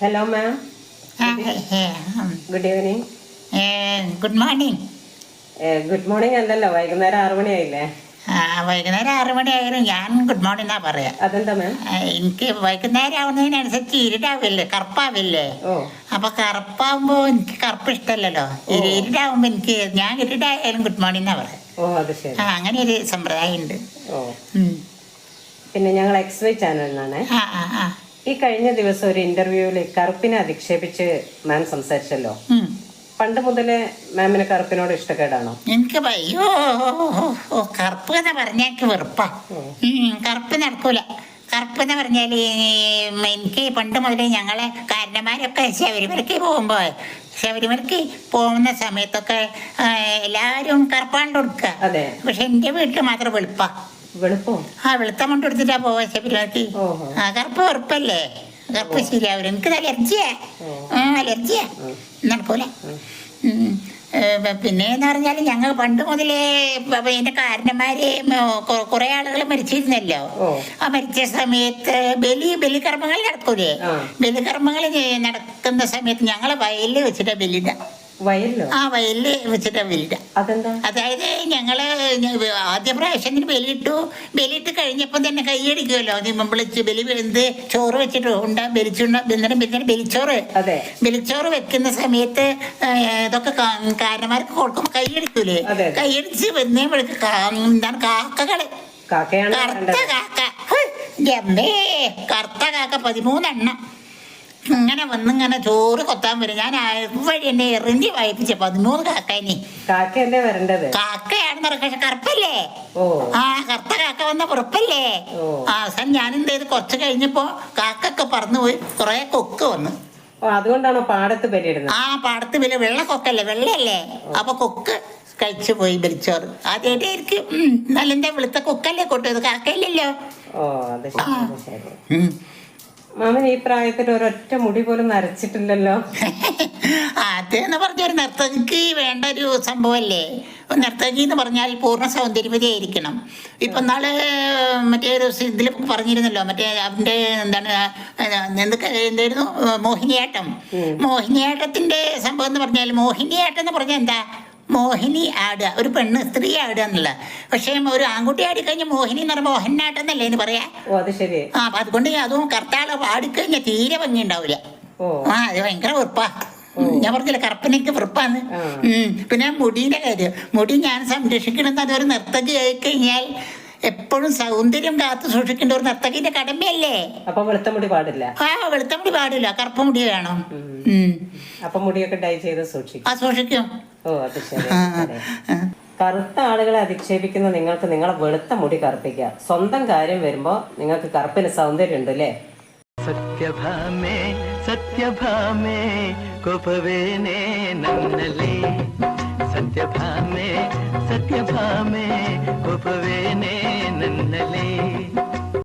Hello ma'am good evening good morning good morning അല്ലല്ലോ. വൈകുന്നേരം ആറു മണിയായില്ലേ? വൈകുന്നേരം ആറു മണിയായാലും ഞാൻ ഗുഡ് മോർണിംഗ് എന്നാ പറയാ. അതെന്താ മാം എനിക്ക് വൈകുന്നേരം ആവുന്നതിനനുസരിച്ച് ഇരുടാവില്ലേ കറുപ്പാവില്ലേ? ഓ. അപ്പൊ കറുപ്പാവുമ്പോ എനിക്ക് കറുപ്പ് ഇഷ്ടമല്ലല്ലോ ഇരു- ഇരുടാവുമ്പോ എനിക്ക് ഞാൻ ഇരുടായാലും ഗുഡ് മോർണിംഗ് എന്നാ പറയാ. ഓ അത് ശരി. ആ അങ്ങനെ ഒരു സമ്പ്രദായം ഉണ്ട് ഓ. ഉം. പിന്നെ ഞങ്ങൾ എക്സ് വൈ ചാനലിനാണ് ആ ആ ആ. ഈ കഴിഞ്ഞ ദിവസം ഒരു ഇന്റർവ്യൂവിൽ കറുപ്പിനെ അധിക്ഷേപിച്ച് മാം സംസാരിച്ചല്ലോ. പണ്ട് മുതലേ മാമിന് കറുപ്പിനോട് ഇഷ്ടക്കേടാണോ? എനിക്ക് അയ്യോ കറുപ്പ് എന്ന് പറഞ്ഞാൽ എനിക്ക് വെറുപ്പാ. കറുപ്പ് നടക്കൂല. കറുപ്പ് എന്ന് പറഞ്ഞാൽ എനിക്ക് പണ്ട് മുതലേ ഞങ്ങളെ കാരണന്മാരൊക്കെ ശബരിമലയ്ക്ക് പോകുമ്പോൾ ശബരിമലയ്ക്ക് പോകുന്ന സമയത്തൊക്കെ എല്ലാരും എല്ലാവരും കറുപ്പാണ്ട് കൊടുക്കുക അതെ. പക്ഷെ എന്റെ വീട്ടിൽ മാത്രം വെളുപ്പാ. വെളുപ്പോ ആ വെളുത്ത മുണ്ട് എടുത്തിട്ടാ പോവാ ശബരിമലക്ക്. ആ കറുപ്പ് വെറുപ്പല്ലേ കറുപ്പ് ശരിയാവില്ല എനിക്ക് അലർജിയാ. ആ അലർജിയാ. നടക്കൂല. പിന്നെ എന്ന് പറഞ്ഞാൽ ഞങ്ങൾ പണ്ട് മുതലേ എന്റെ കാരണന്മാര് കുറെ ആളുകൾ മരിച്ചിരുന്നല്ലോ. ആ മരിച്ച സമയത്ത് ബലി ബലികർമ്മങ്ങൾ നടക്കൂലേ. ബലികർമ്മങ്ങൾ നടക്കുന്ന സമയത്ത് ഞങ്ങളെ വയലിൽ വെച്ചിട്ടാ വയലിലോ ആ വയലിൽ വെച്ചിട്ട് അതെന്താ? അതായത് ഞങ്ങൾ ആദ്യ പ്രാവശ്യത്തിന് ബലിയിട്ടു ബലിയിട്ട് കഴിഞ്ഞപ്പം തന്നെ കൈയടിക്കുമല്ലോ നിമ്പളിച്ച് വിളിച്ച് ബലി വെന്ത് ചോറ് വെച്ചിട്ട് ഉണ്ടാ ബലിച്ചുണ്ട എന്നിട്ട് പിന്നെ ബലിച്ചോറ്. അതെ. ബലിച്ചോറ് വെക്കുന്ന സമയത്ത് ഇതൊക്കെ കാരണമാർക്ക് കൊടുക്കുമ്പോ കൊടുക്കുമ്പോൾ കൈയടിക്കൂലേ കൈയടിച്ച് വന്നേമ്പോഴേക്ക് കാ- എന്താണ് കാക്കകൾ. കറുത്ത കാക്ക. കറുത്ത കാക്ക പതിമൂന്നെണ്ണം. ഇങ്ങനെ വന്നിങ്ങനെ ചോറ് കൊത്താൻ വരും. ഞാൻ വഴി എന്നെ എറിഞ്ഞ് വായിപ്പിച്ച. പതിമൂന്ന് കാക്ക കാക്കയല്ലേ വരേണ്ടത്? കാക്കയാണെന്ന് പക്ഷെ കറുപ്പല്ലേ? ആ കറുത്ത കാക്ക വന്ന പുറപ്പല്ലേ ആ അവസാനം ഞാൻ എന്ത് ചെയ്ത്? കുറച്ച് കഴിഞ്ഞപ്പോ കാക്കൊക്കെ പറന്നു പോയി കുറെ കൊക്ക് വന്നു. അതുകൊണ്ടാണോ പാടത്ത് ബലിയിടുന്നത്? ആ പാടത്ത് വില വെള്ള കൊക്കല്ലേ? വെള്ളയല്ലേ? അപ്പൊ കൊക്ക് കഴിച്ചു പോയി ബലിച്ചോറ്. ആദ്യമായിട്ടായിരിക്കും നല്ല എന്താ വെളുത്ത കൊക്കല്ലേ കൊട്ടത് കാക്കയില്ലല്ലോ. ഓ അത് ശരി. മാമൻ ഈ പ്രായത്തിൽ ഒരൊറ്റ മുടി പോലും നരച്ചിട്ടില്ലല്ലോ. അതെന്ന് പറഞ്ഞ ഒരു നർത്തകിക്ക് വേണ്ട ഒരു സംഭവമല്ലേ നർത്തകി എന്ന് പറഞ്ഞാൽ പൂർണ സൗന്ദര്യവതിയായിരിക്കണം ഇപ്പൊ നാളെ മറ്റേ ഒരു ഇതിൽ പറഞ്ഞിരുന്നല്ലോ മറ്റേ അവന്റെ എന്താണ് എന്തൊക്കെ എന്തായിരുന്നു മോഹിനിയാട്ടം. മോഹിനിയാട്ടത്തിന്റെ സംഭവം എന്ന് പറഞ്ഞാൽ മോഹിനിയാട്ടം എന്ന് പറഞ്ഞാൽ എന്താ? മോഹിനി ആടുക. ഒരു പെണ്ണ് സ്ത്രീ ആടുക എന്നുള്ള പക്ഷേ ഒരു ആൺകുട്ടി ആടിക്കഴിഞ്ഞാൽ മോഹിനി എന്ന് പറയുമ്പോൾ മോഹനാട്ടെന്നല്ലേ എന്ന് പറയാ? ആ അപ്പൊ അതുകൊണ്ട് അതും കർത്താളെ ആടിക്കഴിഞ്ഞാൽ തീരെ ഭംഗി ഉണ്ടാവില്ല ആ അത് ഭയങ്കര വെറുപ്പാ. ഞാൻ പറഞ്ഞില്ല കറുപ്പനക്ക് വെറുപ്പാന്ന്. ഉം. പിന്നെ മുടീന്റെ കാര്യം. മുടി ഞാൻ സംരക്ഷിക്കണമെന്ന് അതൊരു നർത്തകി ആയി കഴിഞ്ഞാൽ എപ്പോഴും സൗന്ദര്യം കാത്തു സൂക്ഷിക്കേണ്ട ഒരു നർത്തകിന്റെ കടമയല്ലേ? അപ്പൊ വെളുത്തമുടി പാടില്ല. ആ വെളുത്തമുടി പാടില്ല. കറുപ്പമുടി വേണം. അപ്പൊ മുടിയൊക്കെ ഡൈ ചെയ്ത് സൂക്ഷിക്കും. ആ സൂക്ഷിക്കും. ഓ അത് ശരി കറുത്ത ആളുകളെ അധിക്ഷേപിക്കുന്ന നിങ്ങൾക്ക് നിങ്ങളെ വെളുത്ത മുടി കറുപ്പിക്കാം. സ്വന്തം കാര്യം വരുമ്പോ നിങ്ങൾക്ക് കറുപ്പിന് സൗന്ദര്യം ഉണ്ട് അല്ലേ? സത്യഭാമേ സത്യഭാമേ കോപവേനേ നന്നലേ. സത്യഭാമേ സത്യഭാമേ ಶುಭವೇನೇ